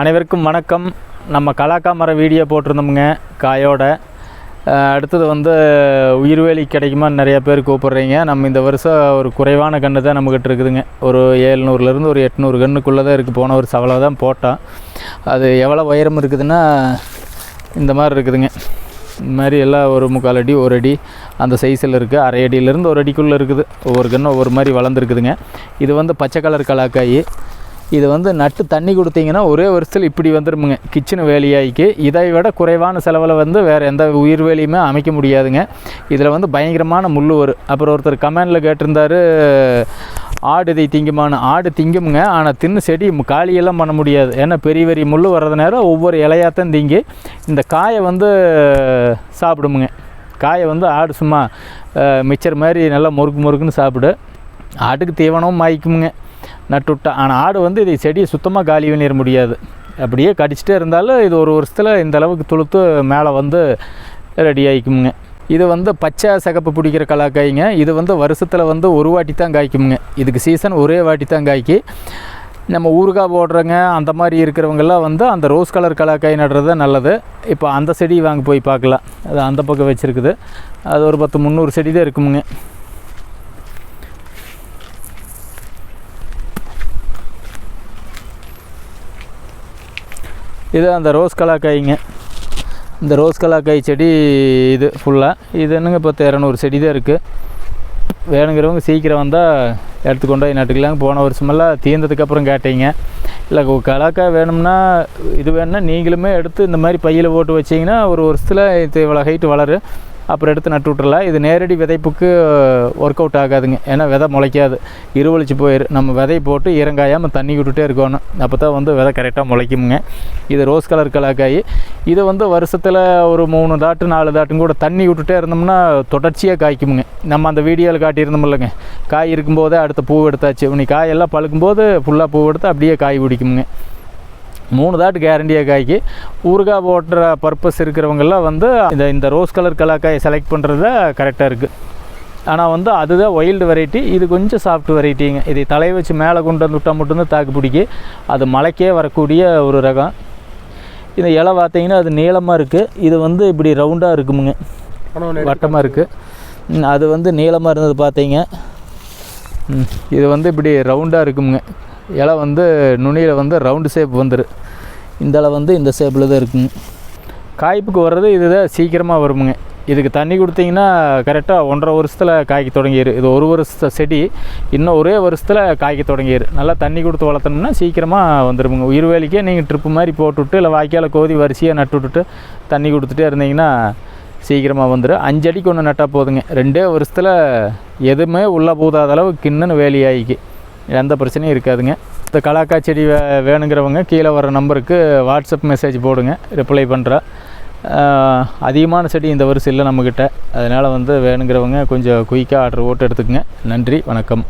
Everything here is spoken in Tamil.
அனைவருக்கும் வணக்கம். நம்ம கலாக்கா மரம் வீடியோ போட்டிருந்தோமுங்க காயோட. அடுத்தது வந்து உயிர்வேலி கிடைக்குமான்னு நிறைய பேர் கூப்பிட்றீங்க. நம்ம இந்த வருஷம் ஒரு குறைவான கன்று தான் நம்மக்கிட்ட இருக்குதுங்க. ஒரு ஏழ்நூறுலேருந்து ஒரு எட்நூறு கன்றுக்குள்ளே தான் இருக்குது போன ஒரு சவலை தான் போட்டோம். அது எவ்வளோ உயரம் இருக்குதுன்னா இந்த மாதிரி இருக்குதுங்க. இந்த மாதிரி எல்லாம் ஒரு முக்கால் அடி ஒரு அடி அந்த சைஸில் இருக்குது அரை அடியிலேருந்து ஒரு அடிக்குள்ளே இருக்குது. ஒவ்வொரு கன்று ஒவ்வொரு மாதிரி வளர்ந்துருக்குதுங்க. இது வந்து பச்சை கலர் கலாக்காய். இது வந்து நட்டு தண்ணி கொடுத்தீங்கன்னா ஒரே வருஷத்தில் இப்படி வந்துருமுங்க. கிச்சனு வேலியாய்க்கு. இதை விட குறைவான செலவில் வந்து வேறு எந்த உயிர் வேலியுமே அமைக்க முடியாதுங்க. இதில் வந்து பயங்கரமான முள் வரும் அப்புறம் ஒருத்தர் கமெண்டில் கேட்டிருந்தாரு ஆடு இதை திங்குமான்னு. ஆடு திங்குமுங்க ஆனால் தின்னு செடி காலியெல்லாம் பண்ண முடியாது. ஏன்னா பெரிய பெரிய முள் வர்றதுனால ஒவ்வொரு இலையாத்தான் திங்கி. இந்த காயை வந்து சாப்பிடுமுங்க. காயை வந்து ஆடு சும்மா மிச்சர் மாதிரி நல்லா முறுக்கு முறுக்குன்னு சாப்பிடு. ஆட்டுக்கு தீவனமும் மாய்க்குமுங்க. நட்டுவிட்டா. ஆனால் ஆடு வந்து இதை செடியை சுத்தமாக காலி பண்ணிட முடியாது. அப்படியே கடிச்சிட்டே இருந்தாலும் இது ஒரு வருஷத்தில் இந்த அளவுக்கு துளுத்து மேலே வந்து ரெடி ஆகிக்குமுங்க இது வந்து பச்சை சிகப்பு பிடிக்கிற கலாக்காய்ங்க. இது வந்து வருஷத்தில் வந்து ஒரு வாட்டி தான் காய்க்குமுங்க. இதுக்கு சீசன் ஒரே வாட்டி தான் காய்க்கு. நம்ம ஊறுகாய் போடுறவங்க அந்த மாதிரி இருக்கிறவங்கெல்லாம் வந்து அந்த ரோஸ் கலர் கலாக்காய் நடுறது நல்லது. இப்போ அந்த செடி வாங்க போய் பார்க்கலாம். அது அந்த பக்கம் வச்சுருக்குது. அது ஒரு பத்து முந்நூறு செடி தான் இருக்குமுங்க. இது அந்த ரோஸ் கலாக்காய்ங்க இந்த ரோஸ் கலாக்காய் செடி இது ஃபுல்லாக இது என்னங்க இப்போ இரநூறு செடி தான் இருக்குது வேணுங்கிறவங்க சீக்கிரம் வந்தால் எடுத்து கொண்டு போய் நட்டுக்கலாங்க. போன வருஷமெல்லாம் தீர்ந்ததுக்கப்புறம் கேட்டீங்க. இல்லை கலாக்காய் வேணும்னா இது வேணும்னா நீங்களுமே எடுத்து இந்த மாதிரி பையில் போட்டு வச்சிங்கன்னா ஒரு வருஷத்தில் இது இவ்வளோ ஹைட்டு வளரும். அப்புறம் எடுத்து நட்டு விட்றலாம் இது நேரடி விதைப்புக்கு ஒர்க் அவுட் ஆகாதுங்க. ஏன்னா விதை முளைக்காது. இருவழிச்சு போயிரு நம்ம விதை போட்டு ஈரங்காயாமல் தண்ணி விட்டுட்டே இருக்கணும். அப்போ தான் வந்து விதை கரெக்டாக முளைக்குமுங்க. இது ரோஸ் கலர் கலாக்காய். இது வந்து வருஷத்தில் ஒரு மூணு தாட்டு நாலு தாட்டும் கூட தண்ணி விட்டுட்டே இருந்தோம்னா தொடர்ச்சியாக காய்க்குமுங்க. நம்ம அந்த வீடியோவில் காட்டியிருந்தோம் இல்லைங்க காய் இருக்கும்போதே அடுத்த பூ எடுத்தாச்சு. இன்னைக்கு காயெல்லாம் பழுக்கும்போது ஃபுல்லாக பூ எடுத்து அப்படியே காய் பிடிக்குமுங்க. மூணு தாட்டு கேரண்டியாக காய்க்கு. ஊறுகாய் போடுற பர்பஸ் இருக்கிறவங்கெல்லாம் வந்து இந்த இந்த ரோஸ் கலர் கலாக்காயை செலக்ட் பண்ணுறது கரெக்டாக இருக்குது ஆனால் வந்து அதுதான் ஒயில்டு வெரைட்டி இது கொஞ்சம் சாஃப்ட் வெரைட்டிங்க இதை தலையை வச்சு மேலே கொண்டு வந்து விட்டால் மட்டும்தான் தாக்கு பிடிக்கி. அது மலைக்கே வரக்கூடிய ஒரு ரகம். இந்த இலை பார்த்தீங்கன்னா அது நீளமாக இருக்குது இது வந்து இப்படி ரவுண்டாக இருக்குமுங்க. வட்டமாக இருக்குது அது வந்து நீளமாக இருந்தது பார்த்தீங்க. இது வந்து இப்படி ரவுண்டாக இருக்குமுங்க. இலை வந்து நுனியில் வந்து ரவுண்டு ஷேப் வந்துடும் இந்த இலை வந்து இந்த ஷேப்பில் தான் இருக்குங்க. காய்ப்புக்கு வர்றது இதுதான் சீக்கிரமாக வருமுங்க. இதுக்கு தண்ணி கொடுத்தீங்கன்னா கரெக்டாக ஒன்றரை வருஷத்தில் காய்க்க தொடங்கிடு இது ஒரு வருஷ செடி இன்னும் ஒரே வருஷத்தில் காய்க்க தொடங்கிடு நல்லா தண்ணி கொடுத்து வளர்த்தோம்னா சீக்கிரமாக வந்துடுமுங்க உயிர் வேலிக்கே நீங்கள் ட்ரிப்பு மாதிரி போட்டுவிட்டு இல்லை வாய்க்கால கோதி வரிசையாக நட்டு விட்டுட்டு தண்ணி கொடுத்துட்டே இருந்தீங்கன்னா சீக்கிரமாக வந்துடும் அஞ்சடிக்கு ஒன்று நட்டால் போதுங்க. ரெண்டே வருஷத்தில் எதுவுமே உள்ளே போதாத அளவு கிண்ணுன்னு வேலியாயிக்கு எந்த பிரச்சனையும் இருக்காதுங்க. இந்த கலாக்கா செடி வே வேணுங்கிறவங்க கீழே வர நம்பருக்கு வாட்ஸ்அப் மெசேஜ் போடுங்க ரிப்ளை பண்ணுறோம் அதிகமான செடி இந்த வருஷம் இல்லை நம்மக்கிட்ட அதனால் வந்து வேணுங்கிறவங்க கொஞ்சம் குயிக்காக ஆர்டர் போட்டு எடுத்துக்கங்க. நன்றி வணக்கம்.